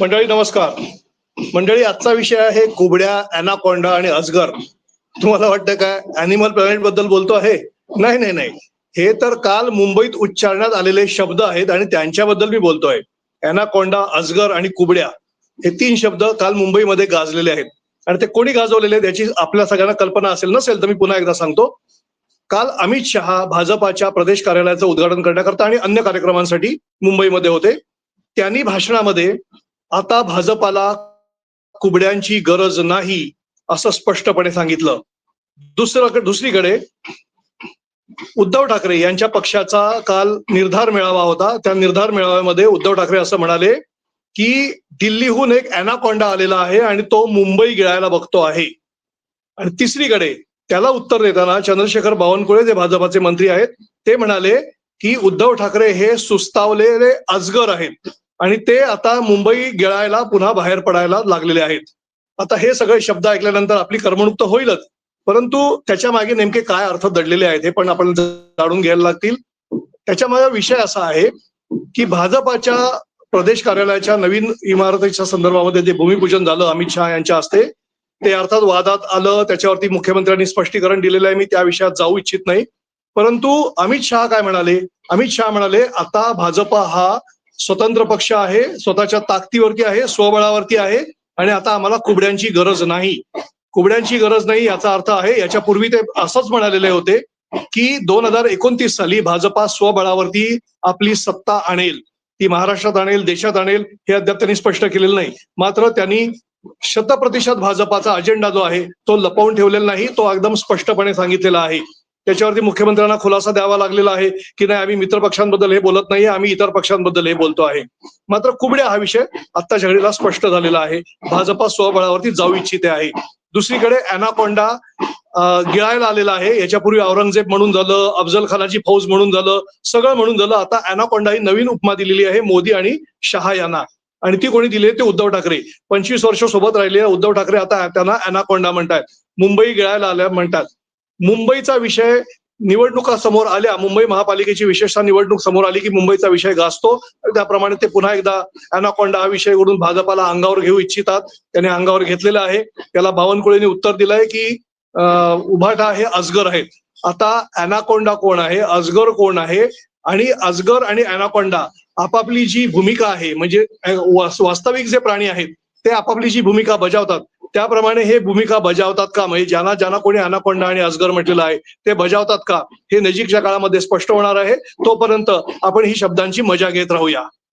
मंडळी नमस्कार. मंडळी आजचा विषय आहे कुबड्या अॅनाकोंडा आणि अजगर. तुम्हाला वाटतं काय अॅनिमल प्लॅनेटबद्दल बोलतो आहे? नाही नाही नाही. हे तर काल मुंबईत उच्चारण्यात आलेले शब्द आहेत आणि त्यांच्याबद्दल मी बोलतोय. अॅनाकोंडा अजगर आणि कुबड्या हे तीन शब्द काल मुंबईमध्ये गाजलेले आहेत. आणि ते कोणी गाजवलेले आहेत याची आपल्या सगळ्यांना कल्पना असेल नसेल तर मी पुन्हा एकदा सांगतो. काल अमित शहा भाजपाच्या प्रदेश कार्यालयाचं उद्घाटन करण्याकरता आणि अन्य कार्यक्रमांसाठी मुंबईमध्ये होते. त्यांनी भाषणामध्ये आता भाजपाला कुबड्यांची गरज नाही असं स्पष्टपणे सांगितलं. दुसरं दुसरीकडे उद्धव ठाकरे यांच्या पक्षाचा काल निर्धार मेळावा होता. त्या निर्धार मेळाव्यामध्ये उद्धव ठाकरे असं म्हणाले की दिल्लीहून एक अॅनाकोंडा आलेला आहे आणि तो मुंबई गिळायला बघतो आहे. आणि तिसरीकडे त्याला उत्तर देताना चंद्रशेखर बावनकुळे जे भाजपाचे मंत्री आहेत ते म्हणाले की उद्धव ठाकरे हे सुस्तावलेले अजगर आहेत. आणि ते आता मुंबई गिळायला पुन्हा बाहेर पडायला लागलेले आहेत. आता हे सगळे शब्द ऐकल्यानंतर आपली करमणूक तर होईलच. परंतु त्याच्यामागे नेमके काय अर्थ दडलेले आहेत हे पण आपण जाणून घ्यायला लागतील. त्याच्यामध्ये विषय असा आहे की भाजपाच्या प्रदेश कार्यालयाच्या नवीन इमारतीच्या संदर्भामध्ये जे भूमिपूजन झालं अमित शहा यांच्या हस्ते ते अर्थात वादात आलं. त्याच्यावरती मुख्यमंत्र्यांनी स्पष्टीकरण दिलेलं आहे. मी त्या विषयात जाऊ इच्छित नाही. परंतु अमित शहा काय म्हणाले? अमित शहा म्हणाले आता भाजपा हा स्वतंत्र पक्ष आहे स्वतःच्या ताकदीवरती आहे स्वबळावरती आहे आणि आता आम्हाला कुबड्यांची गरज नाही. कुबड्यांची गरज नाही याचा अर्थ आहे याच्यापूर्वी ते असंच म्हणालेले होते की दोन हजार एकोणतीस साली भाजपा स्वबळावरती आपली सत्ता आणेल. ती महाराष्ट्रात आणेल देशात आणेल हे अद्याप त्यांनी स्पष्ट केलेलं नाही. मात्र त्यांनी शतप्रतिशत भाजपाचा अजेंडा जो आहे तो लपवून ठेवलेला नाही तो एकदम स्पष्टपणे सांगितलेला आहे. त्याच्यावरती मुख्यमंत्र्यांना खुलासा द्यावा लागलेला आहे की नाही आम्ही मित्र पक्षांबद्दल हे बोलत नाही आम्ही इतर पक्षांबद्दल हे बोलतो आहे. मात्र कुबड्या हा विषय आत्ता झगडीला स्पष्ट झालेला आहे. भाजपा स्वबळावरती जाऊ इच्छिते आहे. दुसरीकडे अॅनाकोंडा गिळायला आलेला आहे. याच्यापूर्वी औरंगजेब म्हणून झालं अफजल खानाची फौज म्हणून झालं सगळं म्हणून झालं. आता अॅनाकोंडा ही नवीन उपमा दिलेली आहे मोदी आणि शहा यांना. आणि ती कोणी दिली ते उद्धव ठाकरे. पंचवीस वर्ष सोबत राहिले उद्धव ठाकरे आता त्यांना अॅनाकोंडा म्हणतात मुंबई गिळायला आल्या म्हणतात. मुंबईचा विषय निवडणुका समोर आल्या. मुंबई महापालिकेची विशेषतः निवडणूक समोर आली की मुंबईचा विषय गाजतो. त्याप्रमाणे ते पुन्हा एकदा अॅनाकोंडा हा विषय करून भाजपाला अंगावर घेऊ इच्छितात. त्याने अंगावर घेतलेला आहे. त्याला बावनकुळेंनी उत्तर दिलंय की उभाटा हे अजगर आहेत. आता अनाकोंडा कोण आहे? अजगर कोण आहे? आणि अजगर आणि अॅनाकोंडा आपापली जी भूमिका आहे म्हणजे वास्तविक जे प्राणी आहेत ते आपापली जी भूमिका बजावतात त्याप्रमाणे हे भूमिका बजावतात का? म्हणजे ज्यांना ज्यांना कोणी अनाकोंडा आणि अजगर म्हटलेलं आहे ते बजावतात का? हे नजीकच्या काळामध्ये स्पष्ट होणार आहे. तोपर्यंत आपण ही शब्दांची मजा घेत राहूया.